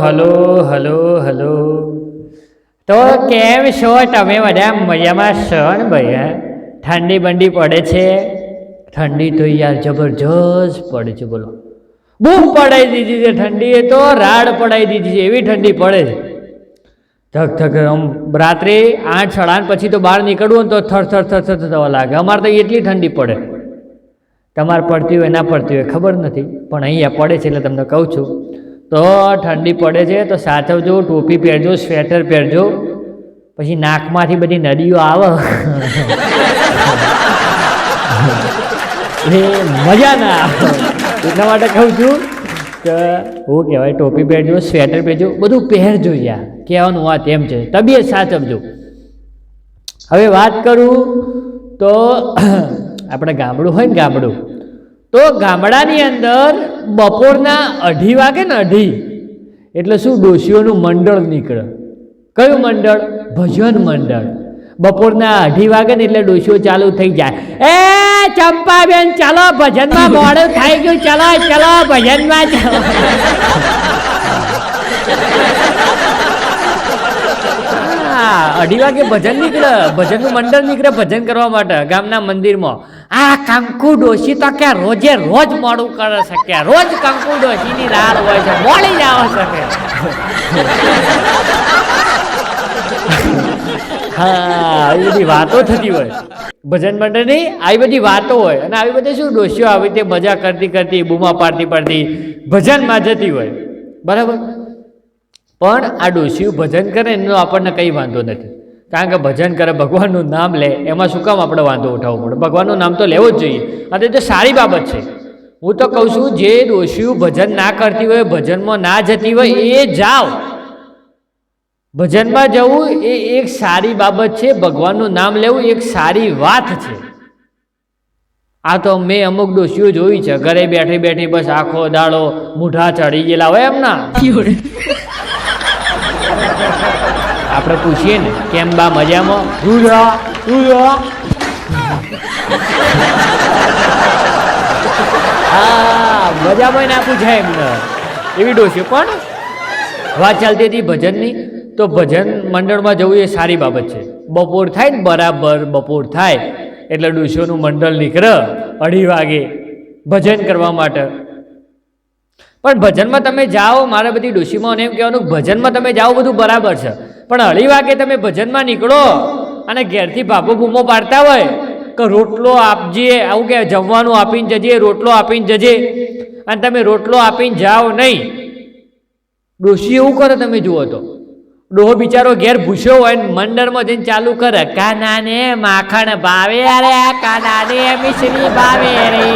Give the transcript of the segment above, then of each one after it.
Hello hello hello. તો કેમ છો તમે? બધા મજામાં છો ને ભાઈ ઠંડી બંડી પડે છે? ઠંડી તો યાર જબરજસ્ત પડે છે, બોલો. બૂમ પડાવી દીધી છે ઠંડી, એ તો રાડ પડાવી દીધી છે, એવી ઠંડી પડે છે. ધક ધક, આમ રાત્રે આઠ, સાડા પછી તો બહાર નીકળવું તો થર થર થર થર થવા લાગે. અમારે તો એટલી ઠંડી પડે. તમારે પડતી હોય, ના પડતી હોય, ખબર નથી. પણ અહીંયા પડે છે એટલે તમને કહું છું. તો ઠંડી પડે છે, તો સાચવજો ટોપી પહેરજો, સ્વેટર પહેરજો. પછી નાકમાંથી બધી નદીઓ આવે. એ મજા ના આવે. એટલા માટે કહું છું કે હું કહેવાય ટોપી પહેરજો, સ્વેટર પહેરજો, બધું પહેરજો યાર. કહેવાનું વાત એમ છે. તબિયત સાચવજો. હવે વાત કરું તો, આપણે ગામડું હોય ને ગામડું. તો ગામડાની અંદર બપોરના અઢી વાગે ને અઢી. એટલે શું ડોશીઓનું મંડળ નીકળે? કયું મંડળ? ભજન મંડળ. બપોરના અઢી વાગે ને એટલે ડોશીઓ ચાલુ થઈ જાય. એ ચંપાબેન, ચાલો ભજનમાં મોડું થઈ ગયું. ચલો ચલો, ભજનમાં ચાલો. અઢી વાગે ભજન નીકળે. ભજનનું મંડળ નીકળે ભજન કરવા માટે ગામના મંદિરમાં. આ કંકુ ડોશી તો કે રોજે રોજ મોડું કરે છે, કે રોજ કંકુ ડોશીની રાડ હોય છે, મોડી જ આવે છે હા, આવી બધી વાતો થતી હોય. ભજન મંડળની આવી બધી વાતો હોય અને આવી બધી શું ડોશીઓ આવી રીતે મજા કરતી કરતી, બૂમા પાડતી પાડતી ભજનમાં જતી હોય. બરાબર? પણ આ ડોશીઓ ભજન કરે એનો આપણને કંઈ વાંધો નથી. કારણ કે ભજન કરે, ભગવાનનું નામ લે, એમાં શું કામ આપણે વાંધો ઉઠાવવો પડે? ભગવાનનું નામ તો લેવું જ જોઈએ. અને તે સારી બાબત છે. હું તો કહું છું, જે ડોશીઓ ભજન ના કરતી હોય, ભજનમાં ના જતી હોય, એ જાઓ. ભજનમાં જવું એ એક સારી બાબત છે, ભગવાનનું નામ લેવું એક સારી વાત છે. આ તો મેં અમુક ડોશીઓ જોઈ છે. ઘરે બેઠી બેઠી બસ આખો દાડો મૂઢા ચડી ગયેલા હોય એમ ના આપણે પૂછીએ ને કેમ બા મજામાં? હા મજામાં ના પૂછાય એમને. એવી ડોશી પણ વાત ચાલતી હતી ભજનની. તો ભજન મંડળમાં જવું એ સારી બાબત છે. બપોર થાય ને બરાબર બપોર થાય એટલે ડોસીઓનું મંડળ નીકળે અઢી વાગે ભજન કરવા માટે. પણ ભજનમાં તમે જાઓ મારે બધી ડોશીમાં એમ કહેવાનું ભજનમાં તમે જાઓ બધું બરાબર છે. પણ અઢી વાગે તમે ભજનમાં નીકળો અને ઘેરથી ભાભો બૂમો પાડતા હોય કે રોટલો આપજે આવું કે જમવાનું આપીને જજે, રોટલો આપીને જજે, અને તમે રોટલો આપીને જાઓ નહીં. ડોશી એવું કરો તમે જુઓ તો. ડોહો બિચારો ઘેર ભૂસ્યો હોય ને મંડળમાં જઈને ચાલુ કરે, કાનાને માખણ ભાવે અરે, કાનાને મિશ્રી ભાવે રે.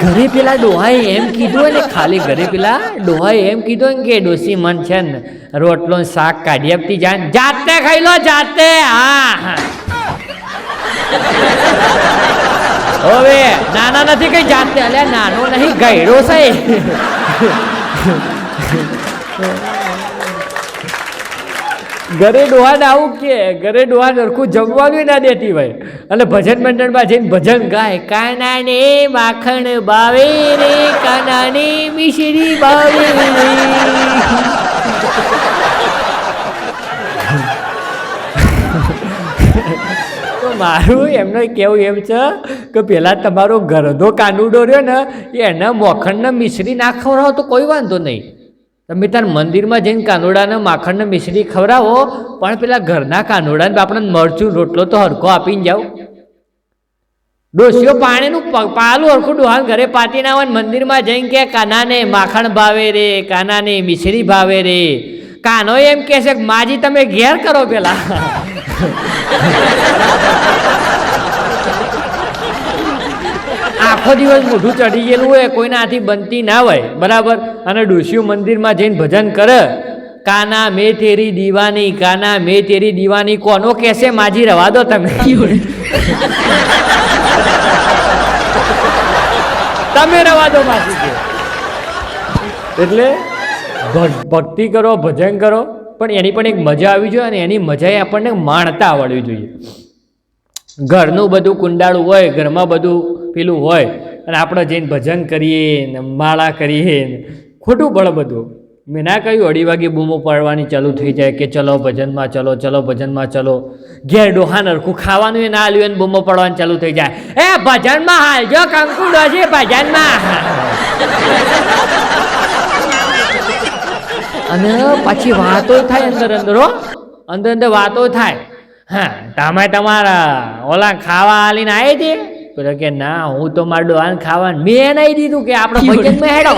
ઘરે પેલા ડોહાએ એમ કીધું ને ખાલી ઘરે પેલા ડોહાએ એમ કીધું ને કે ડોસી મન છે ને રોટલો શાક કાઢી આપતી જાય ને, જાતે ખાઈ લો જાતે. હા હવે નાના નથી કઈ જાતે અલ્યા નાનો નહીં ગયડો છે. ઘરે ડોહાને આવું કે ઘરે ડોહા નરખું જમવાનું ના દેતી હોય અને ભજન મંડળમાં જઈને ભજન ગાય. કાનાને માખણ બાવે રે, કાનાને મિશ્રી બાવે તો મારું એમનો કેવું એમ છે કે પહેલાં તમારો ગરદો કાનુડો રહ્યો ને, એના મોખણને મિશ્રી નાખવાનો તો કોઈ વાંધો નહીં. તમે તાર મંદિરમાં જઈને કાનોડાને માખણને મિશ્રી ખવડાવો, પણ પેલા ઘરના કાનોડાને આપણને મરચું રોટલો તો હરખો આપીને જાઓ. ડોસીઓ પાણીનું પાલું હરખું ડોહાન ઘરે પાતી ના હોય મંદિરમાં જઈને કે કાનાને માખણ ભાવે રે, કાનાને મિશ્રી ભાવે રે. કાનો એમ કહે છે માજી, તમે ઘેર કરો પેલા. આખો દિવસ મોઢું ચઢી ગયેલું હોય, કોઈનાથી બનતી ના હોય, બરાબર? અને ડોશીઓ મંદિરમાં જઈને ભજન કરે. કાના મે તેરી દીવાની, કાના મે તેરી દીવાની, કોનો કહેશે? માજી રવા દો તમે. તમે રવા દો માજી એટલે ભક્તિ કરો, ભજન કરો, પણ એની પણ એક મજા આવી જોઈએ અને એની મજા એ આપણને માણતા આવડવી જોઈએ. ઘરનું બધું કુંડાળું હોય, ઘરમાં બધું પેલું હોય અને આપણે જઈને ભજન કરીએ ને માળા કરીએ ને ખોટું પડે બધું. મેં ના કહ્યું, અઢી વાગે બૂમો પાડવાની ચાલુ થઈ જાય કે ચલો ભજનમાં ચલો ચલો ભજનમાં ચલો. ઘેર ડોહા નરખું ખાવાનું એ ના લ્યું એને બૂમો પાડવાની ચાલુ થઈ જાય. એ ભજનમાં હાલજો કંકુડો છે ભજનમાં. અને પછી વાતો થાય અંદર અંદર અંદર અંદર વાતો થાય. હા તમે તમારા ઓલા ખાવા હાલીને આવી છે? પેલો કે ના હું તો મારું ડોહાને ખાવાનું મેં નહીં દીધું કે આપણે ભજન હેડો.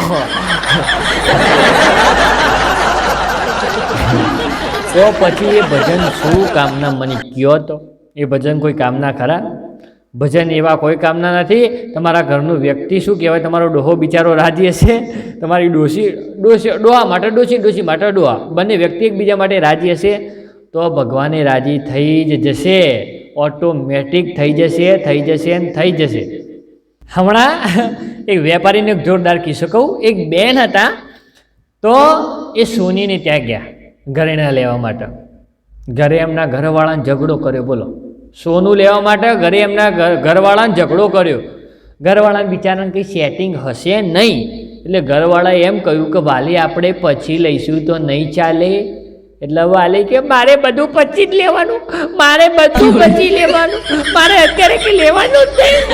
તો પછી એ ભજન શું કામના મને કયો તો? એ ભજન કોઈ કામના ખરા? ભજન એવા કોઈ કામના નથી. તમારા ઘરનું વ્યક્તિ શું કહેવાય? તમારો ડોહો બિચારો રાજી હશે? તમારી ડોસી ડોસી ડોહા માટે ડોસી ડોસી માટે ડોહા. બંને વ્યક્તિ એકબીજા માટે રાજી હશે? તો ભગવાને રાજી થઈ જ જશે. ઓટોમેટિક થઈ જશે થઈ જશે ને થઈ જશે. હમણાં એક વેપારીને એક જોરદાર કહું. એક બેન હતા, તો એ સોનીને ત્યાં ગયા ઘરેણા લેવા માટે. ઘરે એમના ઘરવાળાને ઝઘડો કર્યો, બોલો. સોનું લેવા માટે ઘરે એમના ઘર, ઘરવાળાને ઝઘડો કર્યો. ઘરવાળાને બિચારાને કંઈ સેટિંગ હશે નહીં. એટલે ઘરવાળાએ એમ કહ્યું કે વાલી, આપણે પછી લઈશું તો નહીં ચાલે. એટલે વાલી કે મારે બધું પચી જ લેવાનું. મારે બધું પછી લેવાનું. મારે અત્યારે કે લેવાનું જ નહીં.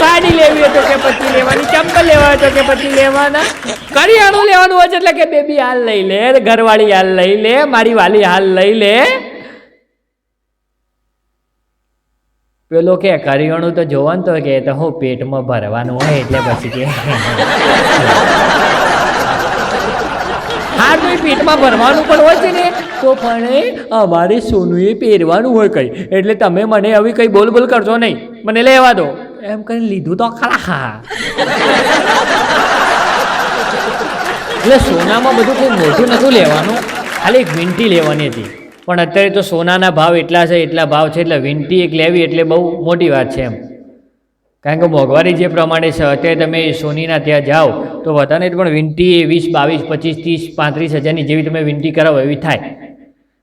સાડી લેવી હોય તો કે પછી લેવાની, ચંપલ લેવા હતો કે પછી લેવાના. કરિયાણું લેવાનું હોય છે એટલે કે બેબી હાલ લઈ લે, ઘરવાળી હાલ લઈ લે, મારી વાલી હાલ લઈ લે. પેલો કે કરિયાણું તો જોવાનું તો કે તો હું પેટમાં ભરવાનું હોય એટલે પછી કે હા તો એ પેટમાં ભરવાનું પણ હોય છે ને? તો પણ અમારે સોનુએ પહેરવાનું હોય કંઈ. એટલે તમે મને હવે કંઈ બોલ બોલ કરજો નહીં. મને લેવા દો. એમ કરીને લીધું તો ખરા. હા એટલે સોનામાં બધું કોઈ મોટું નહોતું લેવાનું. ખાલી એક વિંટી લેવાની હતી. પણ અત્યારે તો સોનાના ભાવ એટલા છે, એટલા ભાવ છે, એટલે વિંટી એક લેવી એટલે બહુ મોટી વાત છે એમ. કારણ કે મોંઘવારી જે પ્રમાણે છે, અત્યારે તમે સોનીના ત્યાં જાઓ, તો વધારે પણ વીંટી વીસ, બાવીસ, પચીસ, ત્રીસ, પાંત્રીસ હજારની જેવી તમે વિનંતી કરાવો એવી થાય.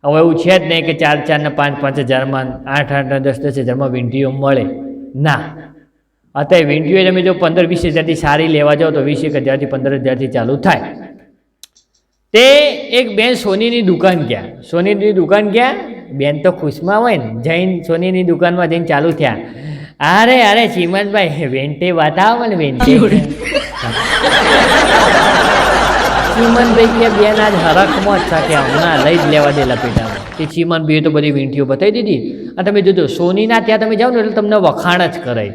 હવે એવું છે જ નહીં કે ચાર, ચારના, પાંચ પાંચ હજારમાં, આઠ આઠ દસ દસ હજારમાં વીંટીઓ મળે. ના. અત્યારે વીંટીઓ તમે જો પંદર, વીસ હજારથી સારી લેવા જાઓ, તો વીસ એક હજારથી, પંદર હજારથી ચાલુ થાય. તે એક બેન સોનીની દુકાન ગયા. સોનીની દુકાન ગયા. બેન તો ખુશમાં હોય ને. જઈને સોનીની દુકાનમાં જઈને ચાલુ થયા. અરે અરે ચીમનભાઈ વેન્ટે બતાવો ને વેન્ટે ચીમનભાઈ કે બેન, આજ હરખમાં જ સાથે કે હમણાં લઈ જ લેવા દે લપેટામાં. તે ચીમનભાઈએ તો બધી વીંટીઓ બતાવી દીધી. અને તમે જોજો, સોનીના ત્યાં તમે જાઓ ને, એટલે તમને વખાણ જ કરાય.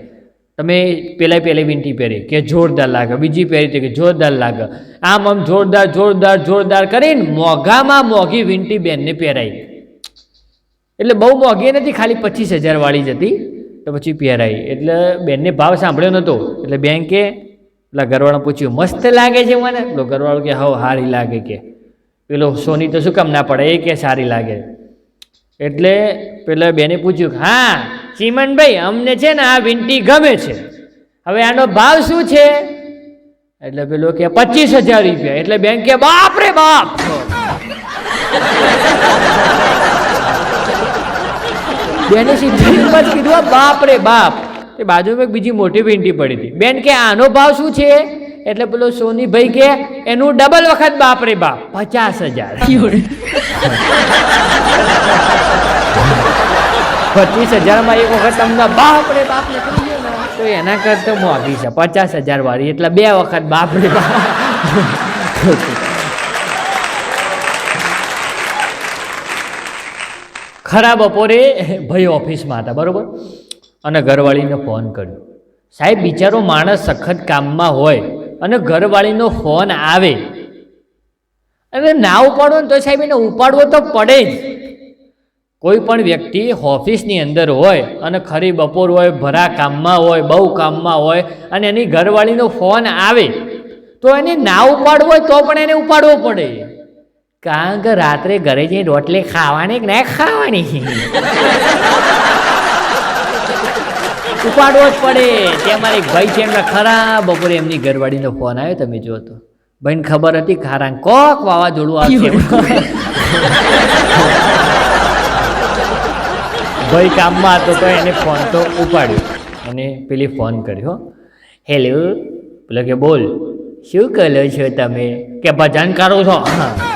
તમે પહેલાં પહેલી વિંટી પહેરી, કે જોરદાર લાગે, બીજી પહેરી કે જોરદાર લાગે. આમ આમ જોરદાર જોરદાર જોરદાર કરીને મોંઘામાં મોંઘી વીંટી બેનને પહેરાઈ. એટલે બહુ મોંઘી નથી, ખાલી પચીસ હજાર વાળી જ હતી. તો પછી પહેરાઈ એટલે બેનને ભાવ સાંભળ્યો નહોતો એટલે બેન કે પેલા ઘરવાળા પૂછ્યું, મસ્ત લાગે છે મને? પેલો ઘરવાળો કે, હવ સારી લાગે કે. પેલો, સોની તો શું કામ ના પડે? એ કે, સારી લાગે. એટલે પેલા બેને પૂછ્યું, હા, ચીમનભાઈ, અમને છે ને આ વિંટી ગમે છે. હવે આનો ભાવ શું છે? એટલે પેલો કે, પચીસ હજાર રૂપિયા. એટલે બેન કે બાપ રે બાપ! બેને સીધી હિંમત કીધું બાપ રે બાપ. એ બાજુમાં એક બીજી મોટી વીંટી પડી હતી. બેન, કે આનો ભાવ શું છે? એટલે પેલો સોનીભાઈ કે, એનું ડબલ વખત બાપ રે બાપ, પચાસ હજાર. પચીસ હજારમાં એક વખત તમને બાપ રે બાપ તો એના કરતાં મોંઘી છે, પચાસ હજાર વાળી. એટલે બે વખત બાપ રે બાપ. ખરા બપોરે ભાઈ ઓફિસમાં હતા, બરાબર? અને ઘરવાળીને ફોન કર્યો. સાહેબ, બિચારો માણસ સખત કામમાં હોય અને ઘરવાળીનો ફોન આવે. અને ના ઉપાડવો ને તો સાહેબ, એને ઉપાડવો તો પડે જ. કોઈ પણ વ્યક્તિ ઓફિસની અંદર હોય અને ખરી બપોર હોય, ભરા કામમાં હોય, બહુ કામમાં હોય અને એની ઘરવાળીનો ફોન આવે, તો એને ના ઉપાડવો હોય તો પણ એને ઉપાડવો પડે. કારણ કે રાત્રે ઘરે જઈને રોટલી ખાવાની કે ના ખાવાની? ઉપાડવો જ પડે. ત્યાં એક ભાઈ છે એમના ખરા બપોરે એમની ઘરવાળીનો ફોન આવ્યો તમે જો તો. ભાઈને ખબર હતી ખારા કોક વાવાઝોડું આવશે ભાઈ કામમાં હતો તો એને ફોન તો ઉપાડ્યો. અને પેલી ફોન કર્યો હેલો પેલો કે બોલ શું કરો છો તમે? કે ભજન કરો છો?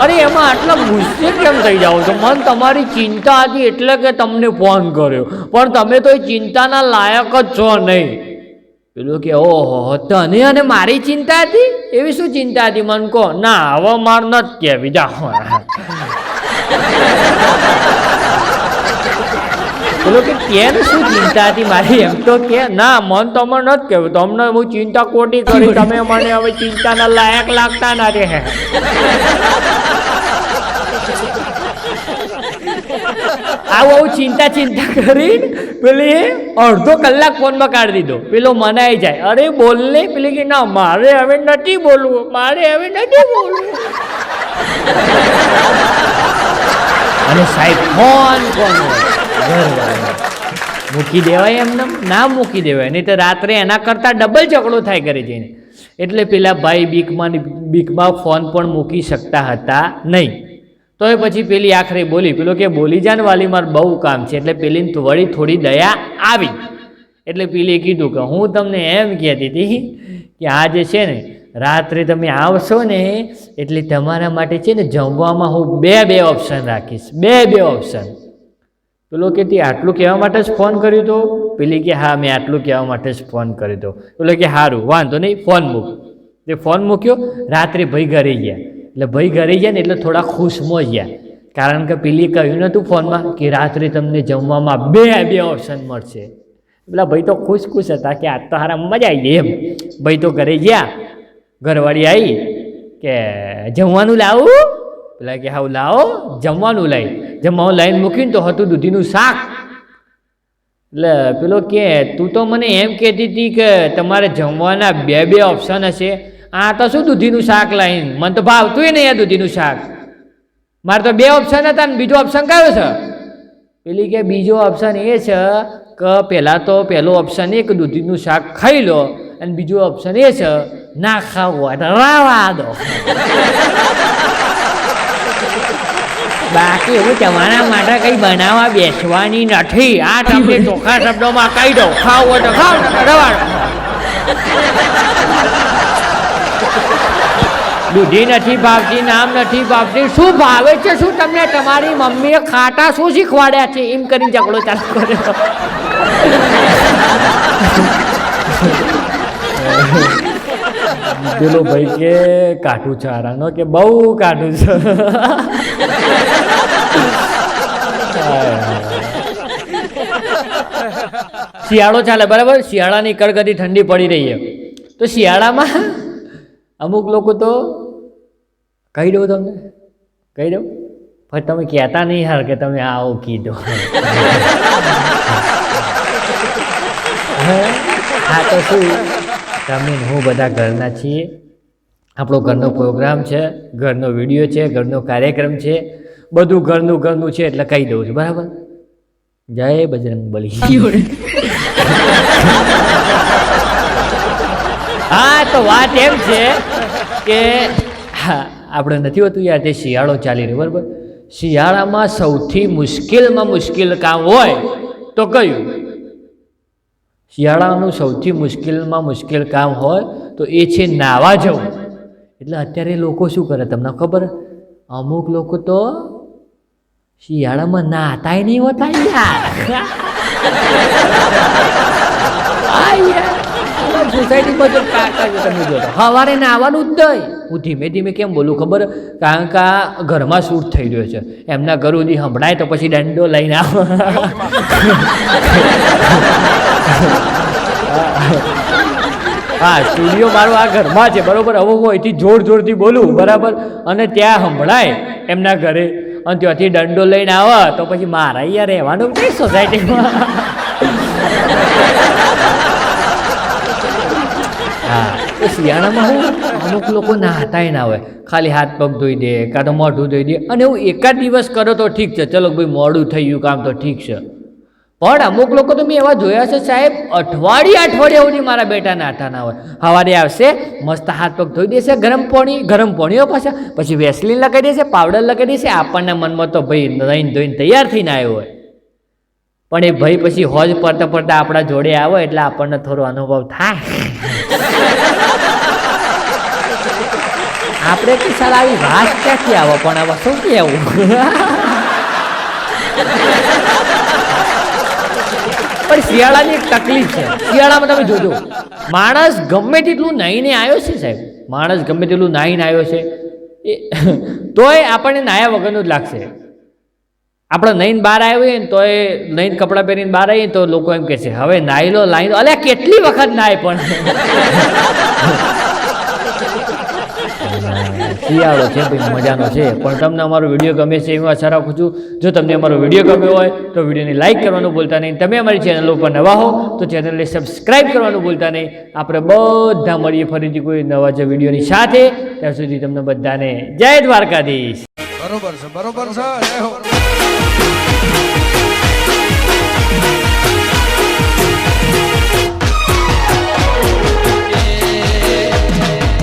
અરે, એમાં આટલા ગુસ્સે કેમ થઈ જાઓ છો? મન તમારી ચિંતા હતી એટલે કે તમને ફોન કર્યો. પણ તમે તો એ ચિંતાના લાયક જ છો નહીં. પેલું કે, ઓહો તને અને મારી ચિંતા હતી? એવી શું ચિંતા હતી? મન કહો, ના, હવે માર નથી કહેવી. જા પેલો કે કેમ શું ચિંતા હતી મારી? એમ તો કે, ના, મન તમે નથી કહેવું તમને હું ચિંતા ખોટી કરી? તમે મને હવે ચિંતાના લાયક લાગતા નથી. હે આવું આવું ચિંતા ચિંતા કરી, પેલી અડધો કલાક ફોનમાં કાઢી દીધો. પેલો મનાઈ જાય. અરે, બોલ ને. પેલી કે, ના, મારે હવે નથી બોલવું. મારે હવે નથી બોલવું. અને સાહેબ ફોન કોણ? મૂકી દેવાય એમને ના મૂકી દેવાય. નહીં તો રાત્રે એના કરતાં ડબલ ઝઘડો થાય ઘરે જઈને. એટલે પેલા ભાઈ બીકમાં બીકમાં ફોન પણ મૂકી શકતા હતા નહીં. તો એ પછી પેલી આખરે બોલી, પેલો કે, બોલી જાન વાલી, મારે બહુ કામ છે. એટલે પેલી વળી થોડી દયા આવી. એટલે પેલી કીધું કે, હું તમને એમ કહેતી હતી કે આ જે છે ને, રાત્રે તમે આવશો ને, એટલે તમારા માટે છે ને, જમવામાં હું બે બે ઓપ્શન રાખીશ. બે બે ઓપ્શન પેલો કે તે આટલું કહેવા માટે જ ફોન કર્યો તો? પેલી કે, હા, મેં આટલું કહેવા માટે જ ફોન કર્યો તો. પેલો કે સારું વાંધો નહીં ફોન મૂક. તે ફોન મૂક્યો, રાત્રે ભાઈ ઘરે ગયા. એટલે ભાઈ ઘરે ગયા ને એટલે થોડા ખુશમાં ગયા. કારણ કે પેલી કહ્યું નહોતું ફોનમાં કે, રાત્રે તમને જમવામાં બે બે ઓપ્શન મળશે. પેલા ભાઈ તો ખુશ ખુશ હતા કે આજ તો હારા, મજા આવી ગઈ. એમ. ભાઈ તો ઘરે ગયા. ઘરવાળી આવી કે, જમવાનું લાવું? પેલા કે, હાવ લાવો, જમવાનું લાવી જમવાનું લાઈન મૂકીને તો હતું દૂધીનું શાક. એટલે પેલો કે, તું તો મને એમ કહેતી હતી કે તમારે જમવાના બે બે ઓપ્શન હશે. આ તો શું દૂધીનું શાક લાઈન? મને તો ભાવતું નહીં આ દૂધીનું શાક. મારે તો બે ઓપ્શન હતા ને બીજો ઓપ્શન કયો છે? પેલી કે, બીજો ઓપ્શન એ છે કે પહેલાં તો પહેલો ઓપ્શન એ કે દૂધીનું શાક ખાઈ લો અને બીજો ઓપ્શન એ છે, ના ખાવું રાવા દો. બાકી એવું તમારા માટે કંઈ બનાવવા બેસવાની નથી. આ તમને ચોખ્ખા શબ્દોમાં કહી દઉં. ખાવ હોય તો ખાવ દૂધી નથી ભાવતી, નામ નથી ભાવતી. શું ભાવે છે? શું તમને તમારી મમ્મીએ ખાટા શું શીખવાડ્યા છે? એમ કરી ઝઘડો ચાલુ કર્યો. પેલો ભાઈ કે, કાઠું છે આરાનો કે, બહુ કાઠું છે. શિયાળો ચાલે, બરાબર? શિયાળાની કડકડી ઠંડી પડી રહી છે. તો શિયાળામાં અમુક લોકો તો કહી દઉં તમને, કહી દઉં. પણ તમે કહેતા નહીં હાર કે તમે આવો કીધો. હા, તો શું? તમે હું બધા ઘરના છીએ. આપણો ઘરનો પ્રોગ્રામ છે, ઘરનો વીડિયો છે, ઘરનો કાર્યક્રમ છે. બધું ઘરનું ઘરનું છે એટલે કહી દઉં છું. બરાબર? જય બજરંગ બલી. હા, તો વાત એમ છે કે, હા, આપણે નથી હોતું યાર, તે શિયાળો ચાલી રહ્યો, બરાબર? શિયાળામાં સૌથી મુશ્કેલમાં મુશ્કેલ કામ હોય તો કયું? શિયાળાનું સૌથી મુશ્કેલમાં મુશ્કેલ કામ હોય તો એ છે નાવા જવું. એટલે અત્યારે લોકો શું કરે તમને ખબર? અમુક લોકો તો શિયાળામાં નાતાય નહીં હોતા યાર. સોસાયટીમાં સવારે નાવાનું જ નહીં. હું ધીમે ધીમે કેમ બોલું ખબર? કારણ કે આ ઘરમાં શૂટ થઈ રહ્યો છે. એમના ઘર સુધી સંભળાય તો પછી દંડો લઈને આવો. હા સ્ટુડિયો મારો આ ઘરમાં છે, બરાબર? હવે હું અહીંથી જોર જોરથી બોલું, બરાબર? અને ત્યાં સંભળાય એમના ઘરે. અને ત્યાંથી દંડો લઈને આવે, તો પછી મારા યાર રહેવાનું કઈ સોસાયટીમાં હા શિયાળામાં હું અમુક લોકો નાહતાય ના હોય. ખાલી હાથ પગ ધોઈ દે, કાં તો મોઢું ધોઈ દે. અને હું એકાદ દિવસ કરો તો ઠીક છે. ચલો ભાઈ મોડું થઈ ગયું કામ તો ઠીક છે. પણ અમુક લોકો તો મેં એવા જોયા છે સાહેબ, અઠવાડિયે અઠવાડિયા સુધી મારા બેટા નાતા ના હોય. સવારે આવશે, મસ્ત હાથ પગ ધોઈ દેશે, ગરમ પાણી, ગરમ પાણીઓ પાછા, પછી વેસલીન લગાવી દેશે, પાવડર લગાવી દેશે, આપણને મનમાં તો ભાઈ નહીં ધોઈને તૈયાર થઈને આવ્યો હોય. પણ એ ભાઈ પછી હોજ પડતા પડતા આપણા જોડે આવે એટલે આપણને થોડો અનુભવ થાય. આપણે કે સર આવી વાત ક્યાંથી આવો, પણ આવા શું કેવું પણ શિયાળાની એક તકલીફ છે. શિયાળામાં તમે જોજો. માણસ ગમે તેટલું નાહીને આવ્યો છે સાહેબ. માણસ ગમે તેટલું નાહીને આવ્યો છે. એ તોય આપણને નાયા વગરનું જ લાગશે. આપણે નહીને બહાર આવ્યો ને તોય નહીને કપડાં પહેરીને બહાર આવીએ તો લોકો એમ કહે છે, હવે નાહી લો નાહી લો અલ્યા, કેટલી વખત નાય પણ. શિયાળો છે ભાઈ મજાનો છે. પણ તમને અમારો વીડિયો ગમે છે એવી આશા રાખું છું. જો તમને અમારો વીડિયો ગમ્યો હોય, તો વિડીયોને લાઇક કરવાનું ભૂલતા નહીં. તમે અમારી ચેનલ ઉપર નવા હો, તો ચેનલને સબસ્ક્રાઇબ કરવાનું ભૂલતા નહીં. આપણે બધા મળીએ ફરીથી કોઈ નવા જે વિડીયોની સાથે. ત્યાં સુધી તમને બધાને જય દ્વારકાધીશ. બરોબર છે બરોબર છે